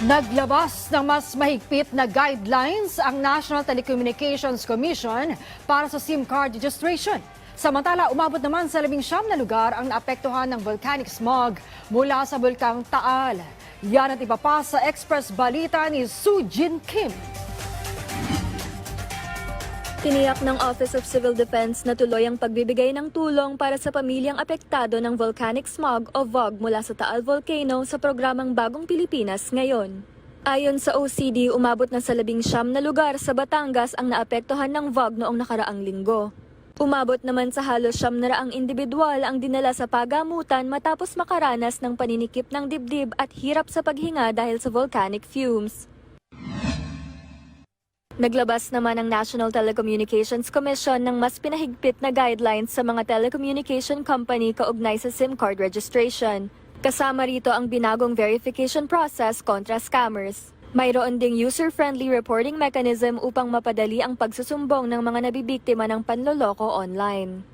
Naglabas ng mas mahigpit na guidelines ang National Telecommunications Commission para sa SIM card registration. Samantala, umabot naman sa labing siyam na lugar ang naapektuhan ng volcanic smog mula sa bulkang Taal. Yan at iba pa sa Express Balita ni Su Jin Kim. Tiniyak ng Office of Civil Defense na tuloy ang pagbibigay ng tulong para sa pamilyang apektado ng volcanic smog o VOG mula sa Taal Volcano sa programang Bagong Pilipinas ngayon. Ayon sa OCD, umabot na sa labing siyam na lugar sa Batangas ang naapektuhan ng VOG noong nakaraang linggo. Umabot naman sa halos siyam na raang individual ang dinala sa pagamutan matapos makaranas ng paninikip ng dibdib at hirap sa paghinga dahil sa volcanic fumes. Naglabas naman ang National Telecommunications Commission ng mas pinahigpit na guidelines sa mga telecommunication company kaugnay sa SIM card registration. Kasama rito ang binagong verification process kontra scammers. Mayroon ding user-friendly reporting mechanism upang mapadali ang pagsusumbong ng mga nabibiktima ng panloloko online.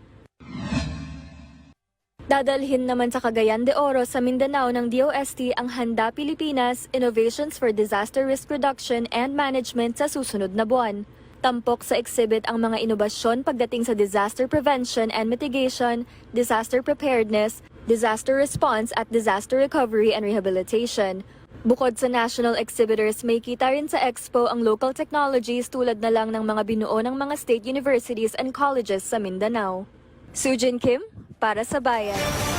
Dadalhin naman sa Cagayan de Oro sa Mindanao ng DOST ang Handa Pilipinas Innovations for Disaster Risk Reduction and Management sa susunod na buwan. Tampok sa exhibit ang mga inobasyon pagdating sa disaster prevention and mitigation, disaster preparedness, disaster response at disaster recovery and rehabilitation. Bukod sa national exhibitors, may kita rin sa expo ang local technologies tulad na lang ng mga binuo ng mga state universities and colleges sa Mindanao. Sujin Kim, para sa.